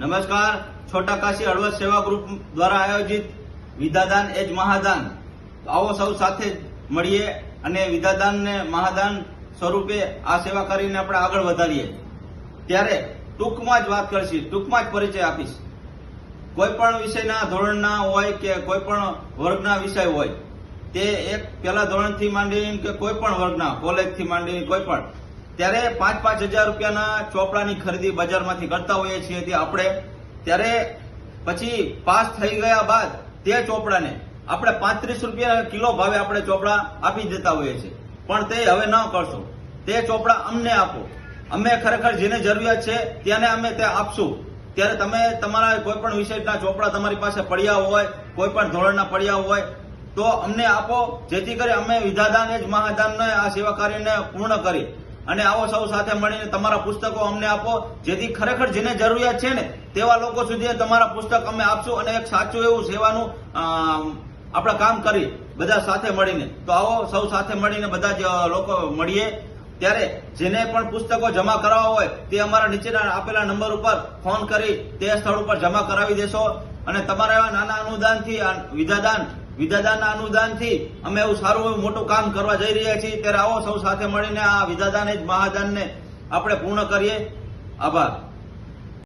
નમસ્કાર. છોટા કાશી હળવદ સેવા ગ્રુપ દ્વારા આયોજિત વિધાદાન એ જ મહાદાન. આવો સૌ સાથે મળીએ અને વિદ્યાદાન ને મહાદાન સ્વરૂપે આ સેવા કરીને આપણે આગળ વધારીએ. ત્યારે ટૂંકમાં જ વાત કરશી, ટૂંકમાં જ પરિચય આપીશ. કોઈ પણ વિષયના ધોરણના હોય કે કોઈ પણ વર્ગના વિષય હોય, તે એક પહેલા ધોરણથી માંડીને કે કોઈ પણ વર્ગના, કોલેજથી માંડીને કોઈ પણ ત્યારે પાંચ પાંચ હજાર રૂપિયાના ચોપડાની ખરીદી બજારમાંથી કરતા હોઈએ છીએ તે આપણે. ત્યારે પછી પાસ થઈ ગયા બાદ તે ચોપડાને આપણે પાંત્રીસ રૂપિયા કિલો ભાવે આપણે ચોપડા આપી દેતા હોઈએ છીએ. પણ તે હવે ન કરશો. તે ચોપડા અમને આપો. અમે ખરેખર જેને જરૂરિયાત છે તેને અમે તે આપશું. ત્યારે તમે તમારા કોઈ પણ વિષયના ચોપડા તમારી પાસે પડ્યા હોય કોઈ પણ ધોરણના પડ્યા હોય, તો અમને આપો. જેથી કરી અમે વિધાદાન જ મહાદાનને, આ સેવા કાર્યને પૂર્ણ કરી. અને આવો સૌ સાથે મળીને તમારા પુસ્તકો અમને આપો. જેથી ખરેખર જેને જરૂરિયાત છે ને, તેવા લોકો સુધી તમારા પુસ્તક અમે આપશું અને એક સાચું એવું સેવાનું આપણે કામ કરી બધા સાથે મળીને. તો આવો સૌ સાથે મળીને બધા જ લોકો મળીએ. ત્યારે જેને પણ પુસ્તકો જમા કરાવવા હોય, તે અમારા નીચેના આપેલા નંબર ઉપર ફોન કરી તે સ્થળ ઉપર જમા કરાવી દેશો. અને તમારા એવા નાના અનુદાનથી આ વિદ્યાદાન અનુદાનથી અમે એવું સારું એવું મોટું કામ કરવા જઈ રહ્યા છીએ. ત્યારે આવો સૌ સાથે મળીને આ વિધાદાને જ મહાદાનને આપણે પૂર્ણ કરીએ. આભાર.